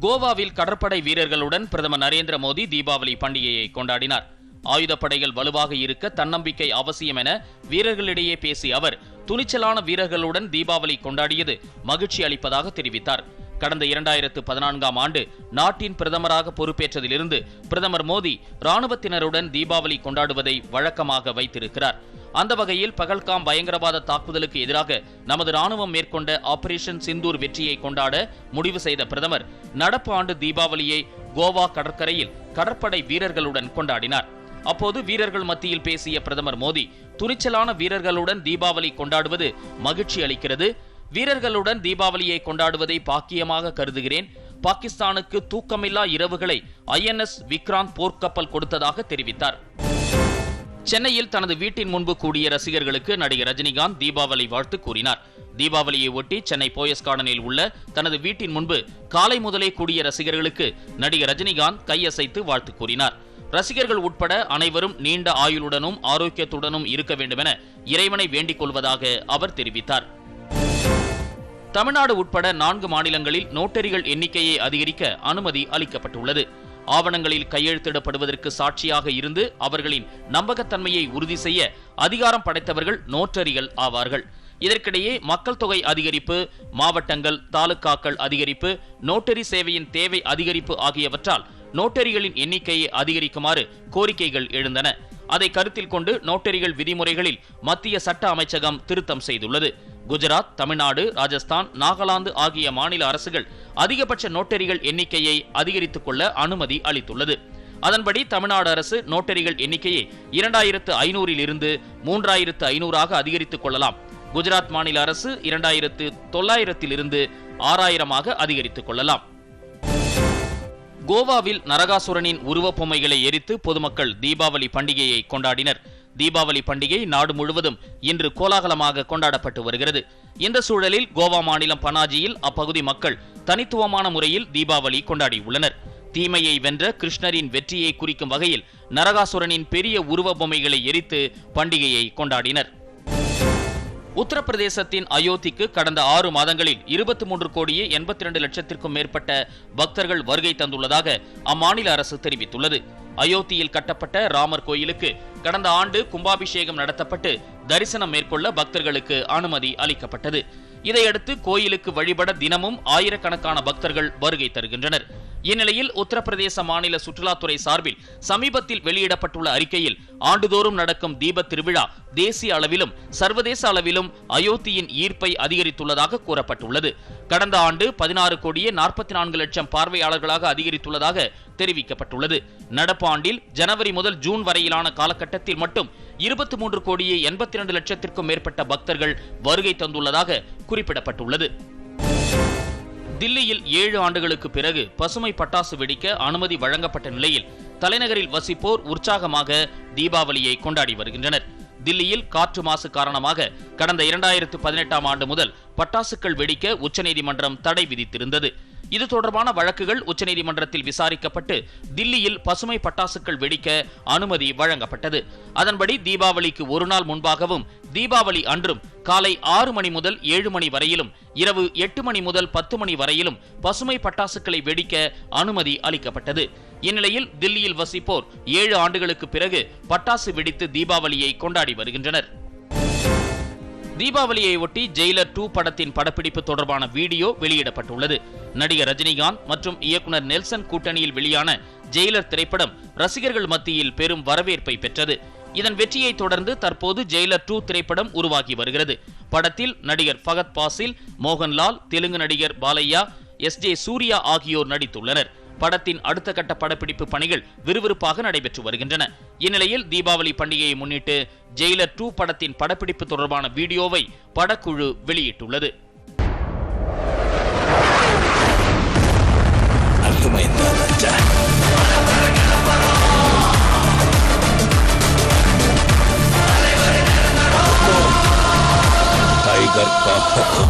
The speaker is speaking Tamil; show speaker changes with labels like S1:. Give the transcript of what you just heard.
S1: கோவாவில் கடற்படை வீரர்களுடன் பிரதமர் நரேந்திர மோடி தீபாவளி பண்டிகையை கொண்டாடினார். ஆயுதப்படைகள் வலுவாக இருக்க தன்னம்பிக்கை அவசியம் என வீரர்களிடையே பேசிய அவர் துணிச்சலான வீரர்களுடன் தீபாவளி கொண்டாடியது மகிழ்ச்சி அளிப்பதாக தெரிவித்தார். கடந்த இரண்டாயிரத்து பதினான்காம் ஆண்டு நாட்டின் பிரதமராக பொறுப்பேற்றதிலிருந்து பிரதமர் மோடி ராணுவத்தினருடன் தீபாவளி கொண்டாடுவதை வழக்கமாக வைத்திருக்கிறார். அந்த வகையில் பகல்காம் பயங்கரவாத தாக்குதலுக்கு எதிராக நமது ராணுவம் மேற்கொண்ட ஆபரேஷன் சிந்தூர் வெற்றியை கொண்டாட முடிவு செய்த பிரதமர் நடப்பு ஆண்டு தீபாவளியை கோவா கடற்கரையில் கடற்படை வீரர்களுடன் கொண்டாடினார். அப்போது வீரர்கள் மத்தியில் பேசிய பிரதமர் மோடி துணிச்சலான வீரர்களுடன் தீபாவளி கொண்டாடுவது மகிழ்ச்சி அளிக்கிறது. வீரர்களுடன் தீபாவளியை கொண்டாடுவதை பாக்கியமாக கருதுகிறேன். பாகிஸ்தானுக்கு தூக்கமில்லா இரவுகளை ஐஎன்எஸ் விக்ராந்த் போர்க்கப்பல் கொடுத்ததாக தெரிவித்தார். சென்னையில் தனது வீட்டின் முன்பு கூடிய ரசிகர்களுக்கு நடிகர் ரஜினிகாந்த் தீபாவளி வாழ்த்து கூறினார். தீபாவளியை ஒட்டி சென்னை போயஸ் கார்டனில் உள்ள தனது வீட்டின் முன்பு காலை முதலே கூடிய ரசிகர்களுக்கு நடிகர் ரஜினிகாந்த் கையசைத்து வாழ்த்து கூறினார். ரசிகர்கள் உட்பட அனைவரும் நீண்ட ஆயுளுடனும் ஆரோக்கியத்துடனும் இருக்க வேண்டுமென இறைவனை வேண்டிக் கொள்வதாக அவர் தெரிவித்தார். தமிழ்நாடு உட்பட நான்கு மாநிலங்களில் நோட்டரிகள் எண்ணிக்கையை அதிகரிக்க அனுமதி அளிக்கப்பட்டுள்ளது. ஆவணங்களில் கையெழுத்திடப்படுவதற்கு சாட்சியாக இருந்து அவர்களின் நம்பகத்தன்மையை உறுதி செய்ய அதிகாரம் படைத்தவர்கள் நோட்டரிகள் ஆவார்கள். இதற்கிடையே மக்கள் தொகை அதிகரிப்பு மாவட்டங்கள் தாலுக்காக்கள் அதிகரிப்பு நோட்டரி சேவையின் தேவை அதிகரிப்பு ஆகியவற்றால் நோட்டரிகளின் எண்ணிக்கையை அதிகரிக்குமாறு கோரிக்கைகள் எழுந்தன. அதை கருத்தில் கொண்டு நோட்டரிகள் விதிமுறைகளில் மத்திய சட்ட அமைச்சகம் திருத்தம் செய்துள்ளது. குஜராத் தமிழ்நாடு ராஜஸ்தான் நாகாலாந்து ஆகிய மாநில அரசுகள் அதிகபட்ச நோட்டரிகள் எண்ணிக்கையை அதிகரித்துக் கொள்ள அனுமதி அளித்துள்ளது. அதன்படி தமிழ்நாடு அரசு நோட்டரிகள் எண்ணிக்கையை இரண்டாயிரத்து ஐநூறில் இருந்து மூன்றாயிரத்து ஐநூறாக அதிகரித்துக் கொள்ளலாம். குஜராத் மாநில அரசு இரண்டாயிரத்து தொள்ளாயிரத்தில் இருந்து ஆறாயிரமாக அதிகரித்துக் கொள்ளலாம். கோவாவில் நரகாசுரனின் உருவப்பொம்மைகளை எரித்து பொதுமக்கள் தீபாவளி பண்டிகையை கொண்டாடினர். தீபாவளி பண்டிகை நாடு முழுவதும் இன்று கோலாகலமாக கொண்டாடப்பட்டு வருகிறது. இந்த சூழலில் கோவா மாநிலம் பனாஜியில் அப்பகுதி மக்கள் தனித்துவமான முறையில் தீபாவளி கொண்டாடியுள்ளனர் தீமையை வென்ற கிருஷ்ணரின் வெற்றியை குறிக்கும் வகையில் நரகாசுரனின் பெரிய உருவ பொம்மைகளை எரித்து பண்டிகையை கொண்டாடினர். உத்தரப்பிரதேசத்தின் அயோத்திக்கு கடந்த ஆறு மாதங்களில் இருபத்தி மூன்று கோடியே எண்பத்தி இரண்டு லட்சத்திற்கும் மேற்பட்ட பக்தர்கள் வருகை தந்துள்ளதாக அம்மாநில அரசு தெரிவித்துள்ளது. அயோத்தியில் கட்டப்பட்ட ராமர் கோயிலுக்கு கடந்த ஆண்டு கும்பாபிஷேகம் நடத்தப்பட்டு தரிசனம் மேற்கொள்ள பக்தர்களுக்கு அனுமதி அளிக்கப்பட்டது. இதையடுத்து கோயிலுக்கு வழிபட தினமும் ஆயிரக்கணக்கான பக்தர்கள் வருகை தருகின்றனர். இந்நிலையில் உத்தரப்பிரதேச மாநில சுற்றுலாத்துறை சார்பில் சமீபத்தில் வெளியிடப்பட்டுள்ள அறிக்கையில் ஆண்டுதோறும் நடக்கும் தீப திருவிழா தேசிய அளவிலும் சர்வதேச அளவிலும் அயோத்தியின் ஈர்ப்பை அதிகரித்துள்ளதாக கூறப்பட்டுள்ளது. கடந்த ஆண்டு பதினாறு கோடியே நாற்பத்தி நான்கு லட்சம் பார்வையாளர்களாக அதிகரித்துள்ளதாக தெரிவிக்கப்பட்டுள்ளது. நடப்பு ஆண்டில் ஜனவரி முதல் ஜூன் வரையிலான காலகட்டத்தில் மட்டும் இருபத்தி மூன்று கோடியே எண்பத்தி இரண்டு லட்சத்திற்கும் மேற்பட்ட பக்தர்கள் வருகை தந்துள்ளதாக குறிப்பிடப்பட்டுள்ளது. தில்லியில் ஏழு ஆண்டுகளுக்கு பிறகு பசுமை பட்டாசு வெடிக்க அனுமதி வழங்கப்பட்ட நிலையில் தலைநகரில் வசிப்போர் உற்சாகமாக தீபாவளியை கொண்டாடி வருகின்றனர். தில்லியில் காற்று மாசு காரணமாக கடந்த இரண்டாயிரத்து பதினெட்டாம் ஆண்டு முதல் பட்டாசுகள் வெடிக்க உச்சநீதிமன்றம் தடை விதித்திருந்தது. இது தொடர்பான வழக்குகள் உச்சநீதிமன்றத்தில் விசாரிக்கப்பட்டு தில்லியில் பசுமை பட்டாசுகள் வெடிக்க அனுமதி வழங்கப்பட்டது. அதன்படி தீபாவளிக்கு ஒரு நாள் முன்பாகவும் தீபாவளி அன்றும் காலை ஆறு மணி முதல் ஏழு மணி வரையிலும் இரவு எட்டு மணி முதல் பத்து மணி வரையிலும் பசுமை பட்டாசுகளை வெடிக்க அனுமதி அளிக்கப்பட்டது. இந்நிலையில் தில்லியில் வசிப்போர் ஏழு ஆண்டுகளுக்கு பிறகு பட்டாசு வெடித்து தீபாவளியை கொண்டாடி வருகின்றனர். தீபாவளியை ஒட்டி ஜெயிலர் டூ படத்தின் படப்பிடிப்பு தொடர்பான வீடியோ வெளியிடப்பட்டுள்ளது. நடிகர் ரஜினிகாந்த் மற்றும் இயக்குனர் நெல்சன் கூட்டணியில் வெளியான ஜெயிலர் திரைப்படம் ரசிகர்கள் மத்தியில் பெரும் வரவேற்பை பெற்றது. இதன் வெற்றியை தொடர்ந்து தற்போது ஜெயிலர் டூ திரைப்படம் உருவாகி வருகிறது. படத்தில் நடிகர் ஃபகத் பாசில் மோகன்லால் தெலுங்கு நடிகர் பாலையா எஸ் ஜே சூர்யா ஆகியோர் நடித்துள்ளனர். படத்தின் அடுத்த கட்ட படப்பிடிப்பு பணிகள் விறுவிறுப்பாக நடைபெற்று வருகின்றன. இந்நிலையில் தீபாவளி பண்டிகையை முன்னிட்டு ஜெயிலர் டூ படத்தின் படப்பிடிப்பு தொடர்பான வீடியோவை படக்குழு வெளியிட்டுள்ளது. டைகர் பாப்பா.